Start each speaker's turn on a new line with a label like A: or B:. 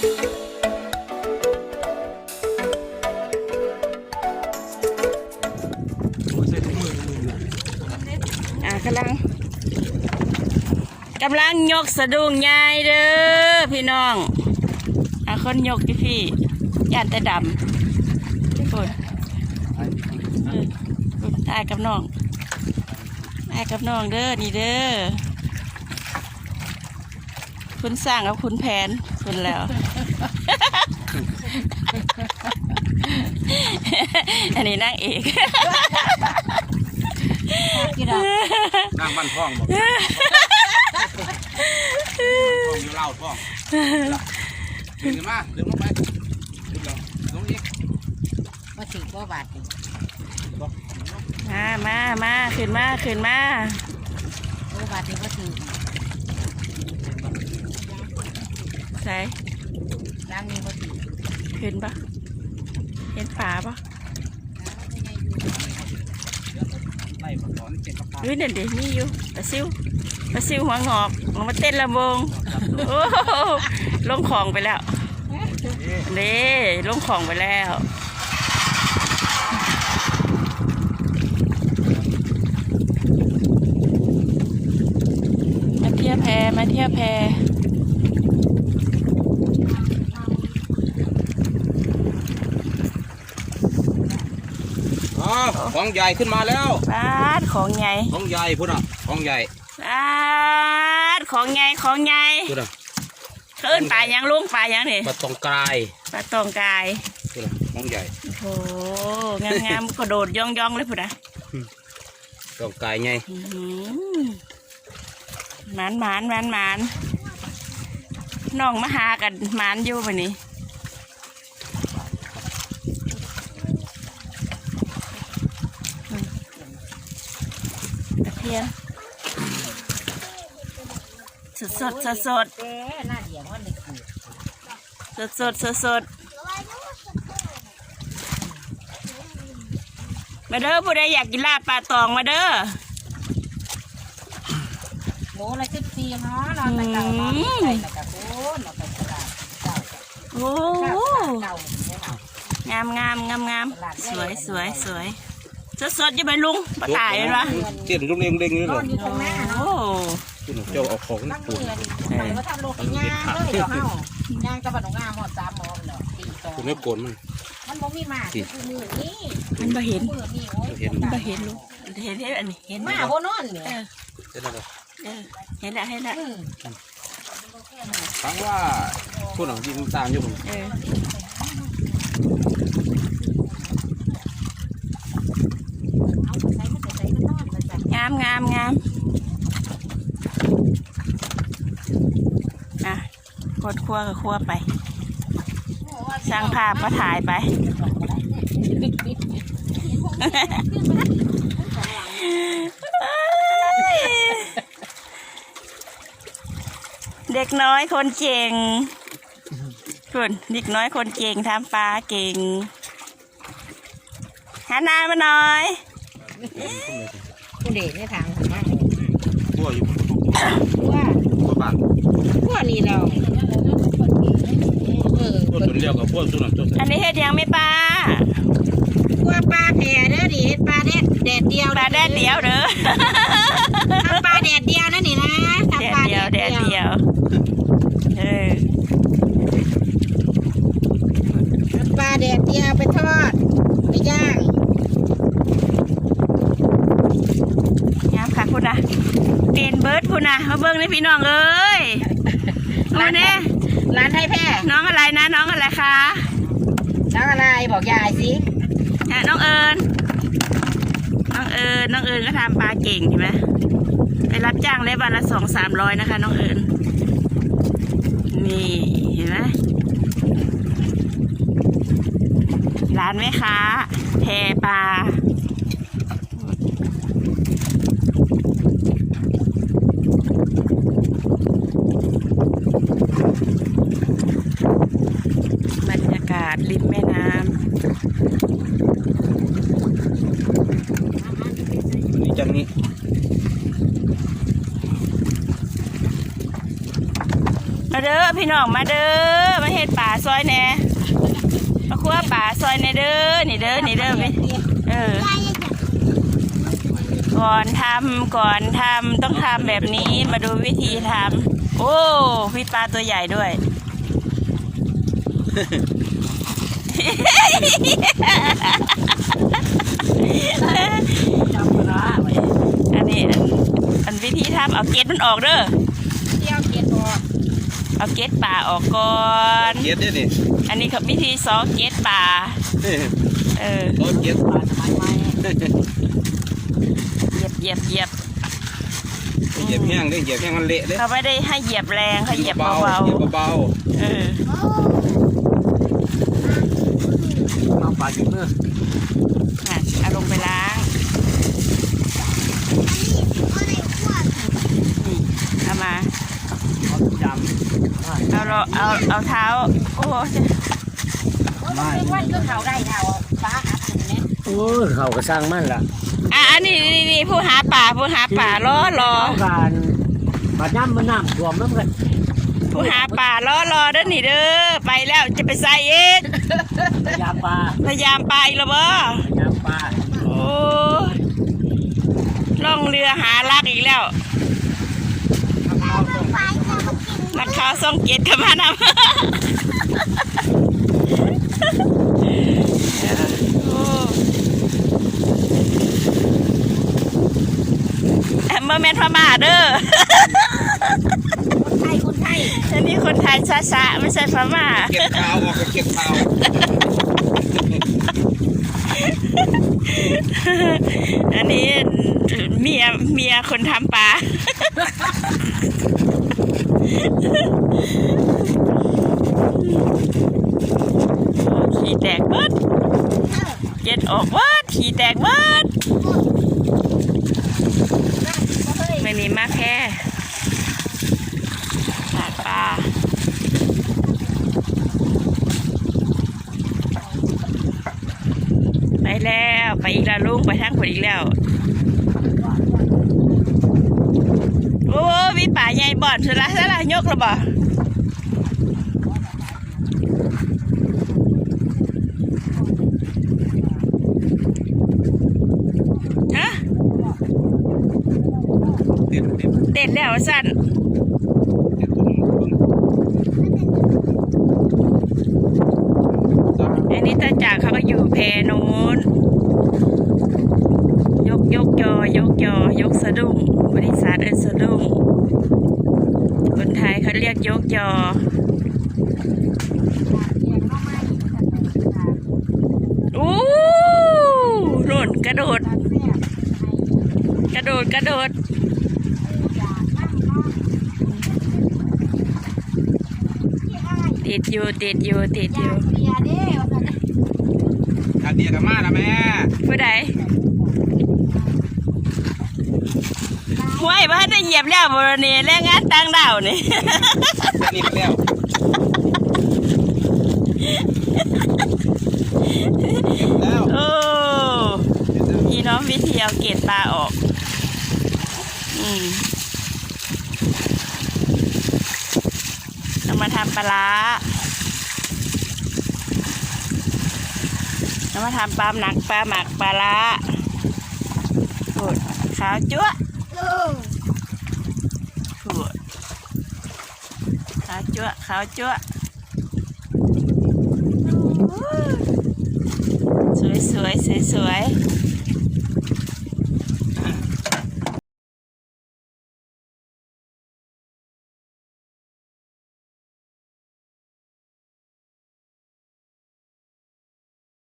A: อะ
B: กำลังกำลังยกสะดุ้งยายเด้อพี่น้องอะคนยกพี่พี่ย่านแต่ดำทุกคนตายกับน้องตายกับน้องเด้อนี่เด้อคุณสร้างกับคุณแผนคุณแล้ว อันนี้นั่งเอก
A: นั่งบ้านพ่องบอกพ่องอยู่เล่าพ่องดึงขึ้นมาดึงลงไปดึงลงลงอีก
C: มาถึงก็บาดนี่
B: มามามาขึ้นมาขึ้นมา
C: โอ้บาดนี่ก็ถึง
B: ใส่
C: ล้างนี้ก็ถึง
B: ขึ้นปะ เห็นฝาปะ
A: ไล่มาสอนเจ็ดกระเพรา
B: อุ้ยเด่นเด่นมีอยู่ปลาซิวปลาซิวหัวงอกออกมาเต้นลำวงโอ้โหลงของไปแล้วเด้ลงของไปแล้วมาเที่ยวแพมาเที่ยวแพ
A: อ๋อของใหญ่ขึ้นมาแล้ว
B: ปาดของใหญ่
A: ของใหญ่พุ่นอะของใหญ่
B: ปาดของใหญ่ของใหญ่
A: พุ่นอะ
B: เอิ้นปลายังลุงปลายังนี่
A: ปลาตองกลาย
B: ปลาตองกาย
A: พุ่นอะของใหญ่
B: โอ้โหงามงามๆกระโดดย่องย่องๆเลยพุ่นนะ
A: ตองกลายไง
B: อื้อหือหมานหมานหมานหมานน้องมาหากันหมานอยู่วันนี้อืมตะเพียนส ดสดสดสด
C: แกหน้าเดียวมันเลยคือ
B: สดสดสดสดมาเด้อผู้ใดอยากกินลาบปลาตองมาเด้อ
C: โลละสิบสี่ฮะนอนตะเก่านอนใส่ตะเก่าโคนเราไปตลาดเก่า
B: โอ้
C: เก่าเนี่ยค่ะ
B: งามงามงามงามสวยสวยสวยสดสดอยังไปลุงปลาตายเลยวะ
A: เจ็ดลูกเด้งเด้งนี่
C: น
A: เล
C: อน
A: ย
C: อยู่ตรงหน้า
B: โอ้
C: เนาะ
A: คุณเจ้าเอาของ
C: ตั้ง
A: ปู
C: เงินไปว่าทำโลกินย่างเลยเดี๋ยวเฮาย่างกระบะหนองงามหมดสามหมอเนาะตีสอง
A: คุณไม่โกนมัน
C: มันบ่มีมาคือมือนี่
B: มันบ่เห็น
C: มือนี่โอ้ย
B: มันบ่เห็นลุงเห็นเห็นอันนี้เห็น
C: มา
B: มา
C: บ่นอนเนี่ย
B: เออ
A: เจ็ดแล้วก็
B: เออเห็นละเห็นละ
C: อืม
A: ฟังว่าคุณอะยิงตามอยู่ผม
B: เออ
C: เอาใส่มันใส่มันนอนมันจ้ะ
B: งามงามงามอะ กดครัวกับครัวไป สร้างภาพก็ถ่ายไป เด็กน้อยคนเก่งคุณเด็กน้อยคนเก่งทำปลาเก่งหันหน้ามาหน่อย
C: ผู้เด็กในทางของมัน
A: ขั้วอยู่
C: ว่า
A: ขั้วบ้าน
C: ว่านี่เราเออ
A: ขั้วตัว เรียวกับขั้วตัวนั้นตัว
B: อันนี้เฮ็ดยังไม่ปลา
C: ว่าปลาแผ่เด้อดิปลาแดดแดดเดียว
B: ปลาแดดเดียวเด้อ
C: ทำปลาแดดเดียวนั่นนี่นะ
B: แด
C: ทำ
B: ด
C: ปลา
B: เดียวแดดเดียวเออ
C: ทำปลาแดดเดียวไปทอดไปย่าง
B: งามค่ะคุณนะเตียนเบิร์ดคุณนะมาเบิ้งในพี่น้องเอ้ยมาเนี่ย
C: ร้านไทยแพร่
B: น้องอะไรนะ น้องอะไรคะ
C: น้องอะไรบอกยายสิ
B: อะน้องเอิญน้องเอิญน้องเอิญก็ทำปลาเก่งใช่ไหมไปรับจ้างได้วันละสองสามร้อยนะคะ น้องเอิญนี่เห็นไหมร้านแม่ค้าแพปลา บรรยากาศริมแม่น้ำ
A: วันนี้จังนี้
B: มาเด้อพี่น้องมาเด้อมาเห็ดป่าซอยแหน่มาคั่วป่าซอยแหน่เด้อนี่เด้อนี่เด้อพี่เออ ก่อนทำก่อนทำต้องทำแบบนี้มาดูวิธีทำโอ้พี่ปลาตัวใหญ่ด้วยอันนี้อันอันวิธีทำเอาเกล็ดมันออกเด้อ
C: เที่ยวเกียร์ออก
B: เอาเกล็ดป่าออกก่อน
A: เกียดเนี่ยนี่
B: อันนี้คือวิธีซอกเกล็ดป่า เออ
A: รถเกียด
C: ปลาสมัยใหม่
B: เหยียบเหยียบเหยียบ
A: เหยียบแห้งเด้เหยียบแห้งมันเละเด้
B: เขาไม่ได้ให้เหยียบแรงเขาเหยียบเบา
A: เหยียบเบา
B: ๆเออ
A: ๆเอาปลาจิ้มมือ
B: อะเอาลงไปล้างนี่เอามา
A: เอาจ
B: เอาเราเอาเอาเท้า โอ้ย
C: ไม่วันก็เขาได้เท่าปลาหัดถึงเนี่ย
D: โอ้ยเขาก็สร้างมันล่ะ
B: อะอันนี้นี่นี่ผู้หาป่าผู้หาป่ารอรอ
D: เขาการบาดน้ำมันน้ำท่วมมันก็
B: ผู้หาป่ารอรอเด้อนี่เด้อไปแล้วจะไปใส่เอง
D: พยาปลา
B: พยายามไปแล้วบ่
D: พยาปลา
B: โอ้ยล่องเรือหาลักอีกแล้ว นักข่าวส่องเกตกันมานำโอ้แอมเบอร์แมนพม่าเด้อ
C: คนไทยคนไทย
B: อันนี้คนไทยช้าๆไม่ใช่พม่าำ
A: เก็บเท้าออกก็เก็บเท้า
B: อันนี้เมียเมียคนทำปลา ขี่แตกเบิดเจ็ดออกเบิดขี่แตกเบิดไม่มีมาแค่ตาปลาไปแล้ว ไปอีกแล้วลุงไปทางคนอีกแล้ว โอ้ มีป่าใหญ่บ่อนสละสละยกระบ่
A: เด็ดเด็ด
B: เด็ดแล้วสั้นอันนี้ตาจากเขาก็อยู่แพนู้น ยกยกยอยกยอยกสะดุ้งบริษัทเอินสะดุ้งคนไทยเขาเรียกยกยออู้หล่นกระโดด กระโดดกระโดดติดอยู่ติดอยู่ติดอยู่
A: อาเดียกับมาละแม่
B: ผู้ใดห้ วยบ้านได้เหยียบแล้วบรณีแรงงานต่างดาวนี่
A: นี่ไปแล้วเก็บแล้ว
B: โอ้พี่น้องวิธีเอาเกล็ดปลาออก อืมเรามาทำปลาร้าเรามาทำปลาหนักปลาหมักปลาร้าโอ้ยขาวจั๊วะ โอ้ยขาวจั่วขาวจั่วสวยสวยสวยสวย